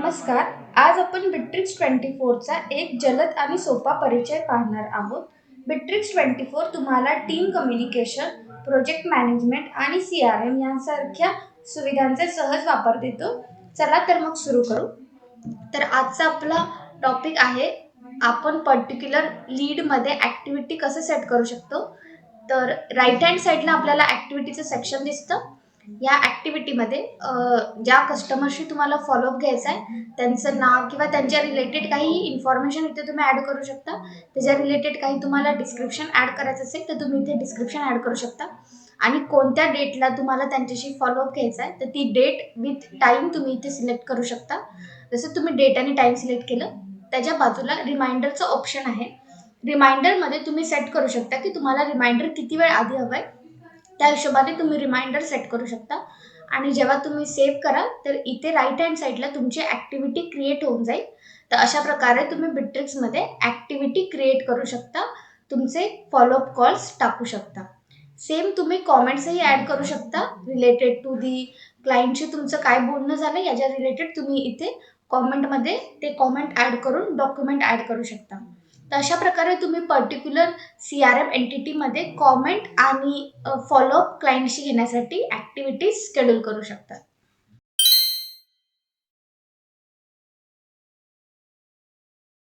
नमस्कार आज आपण बिट्रिक्स ट्वेंटी फोरचा एक जलद आणि सोपा परिचय पाहणार आहोत. बिट्रिक्स ट्वेंटी फोर तुम्हाला टीम कम्युनिकेशन प्रोजेक्ट मॅनेजमेंट आणि सी आर एम यांसारख्या सुविधांचे सहज वापर देतो. चला तर मग सुरू करू. तर आजचा आपला टॉपिक आहे आपण पर्टिक्युलर लीडमध्ये ॲक्टिव्हिटी कसं सेट करू शकतो? तर राईट हँड साईडला आपल्याला ॲक्टिव्हिटीचं सेक्शन दिसतं. या ॲक्टिव्हिटीमध्ये ज्या कस्टमरशी तुम्हाला फॉलोअप घ्यायचा आहे त्यांचं नाव किंवा त्यांच्या रिलेटेड काही इन्फॉर्मेशन इथे तुम्ही ॲड करू शकता. त्याच्या रिलेटेड काही तुम्हाला डिस्क्रिप्शन ॲड करायचं असेल तर तुम्ही इथे डिस्क्रिप्शन ॲड करू शकता. आणि कोणत्या डेटला तुम्हाला त्यांच्याशी फॉलोअप घ्यायचा आहे तर ती डेट विथ टाईम तुम्ही इथे सिलेक्ट करू शकता. जसं तुम्ही डेट आणि टाईम सिलेक्ट केलं त्याच्या बाजूला रिमाइंडरचं ऑप्शन आहे. रिमाइंडरमध्ये तुम्ही सेट करू शकता की तुम्हाला रिमाइंडर किती वेळ आधी हवं आहे त्या हिशोबाने तुम्ही रिमाइंडर सेट करू शकता. आणि जेव्हा तुम्ही सेव्ह कराल तर इथे राईट हँड साईडला तुमची ॲक्टिव्हिटी क्रिएट होऊन जाईल. तर अशा प्रकारे तुम्ही बिट्रिक्समध्ये ॲक्टिव्हिटी क्रिएट करू शकता. तुमचे फॉलोअप कॉल्स टाकू शकता. सेम तुम्ही कॉमेंट्सही ॲड करू शकता रिलेटेड टू दी क्लायंटशी तुमचं काय बोलणं झालं याच्या रिलेटेड तुम्ही इथे कॉमेंटमध्ये ते कॉमेंट ॲड करून डॉक्युमेंट ॲड करू शकता. तर अशा प्रकारे तुम्ही पर्टिक्युलर सी आर एम एंटिटीमध्ये कॉमेंट आणि फॉलोअप क्लायंटशी घेण्यासाठी ॲक्टिव्हिटीज शेड्यूल करू शकता.